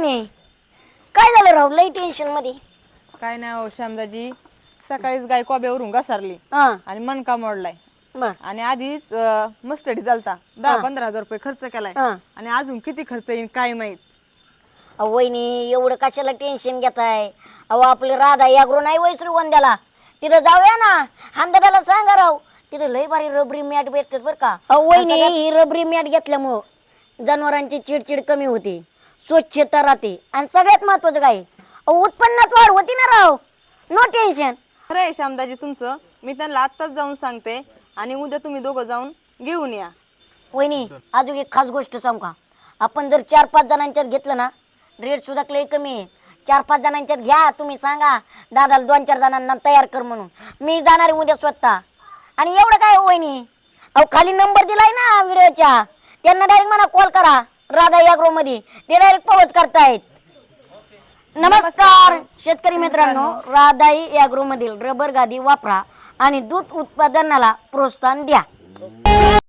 वहिनी काय झालं राव? लई टेन्शनमध्ये. काय नाही हो श्यामदाजी. सकाळीच गाय कोब्यावरून घसरली. हा. आणि मनका मोडलाय. बर आणि आधीच मस्टडी चालता दहा पंधरा हजार रुपये खर्च केलाय. हा. आणि अजून किती खर्च येईल काय माहीत. अहो वहिनी एवढं कशाला टेन्शन घेताय? अहो आपले राधा याग्रो नाही वय वंद्याला तिथं जाऊया ना. हांदराला सांगा राव. तिथं लय भारी रबरी मॅट भेटतात बरं का. अहो वहिनी. ही रबरी मॅट घेतल्यामुळं जनावरांची चिडचिड कमी होते. स्वच्छता राहते. आणि सगळ्यात महत्वाचं काय? अहो उत्पन्नात वाढ होती ना राव. नो टेन्शन खरं आहे श्यामदाजी तुमचं. मी त्यांना आत्ताच जाऊन सांगते. आणि उद्या तुम्ही दोघं जाऊन घेऊन या. वहिनी अजून एक खास गोष्ट सांगू का? आपण जर चार पाच जणांच्यात घेतलं ना रेट सुद्धा लय कमी आहे. चार पाच जणांच्यात घ्या तुम्ही सांगा. दादाला दोन चार जणांना तयार कर म्हणून. मी जाणार आहे उद्या स्वतः. आणि एवढं काय हो वहिनी? अहो खाली नंबर दिलाय ना व्हिडिओच्या. त्यांना डायरेक्ट मला कॉल करा. राधा याग्रो मध्ये ते डायरेक्ट पोहोच करतायत. नमस्कार शेतकरी मित्रांनो राधाई याग्रो मधील रबर गादी वापरा आणि दूध उत्पादनाला प्रोत्साहन द्या.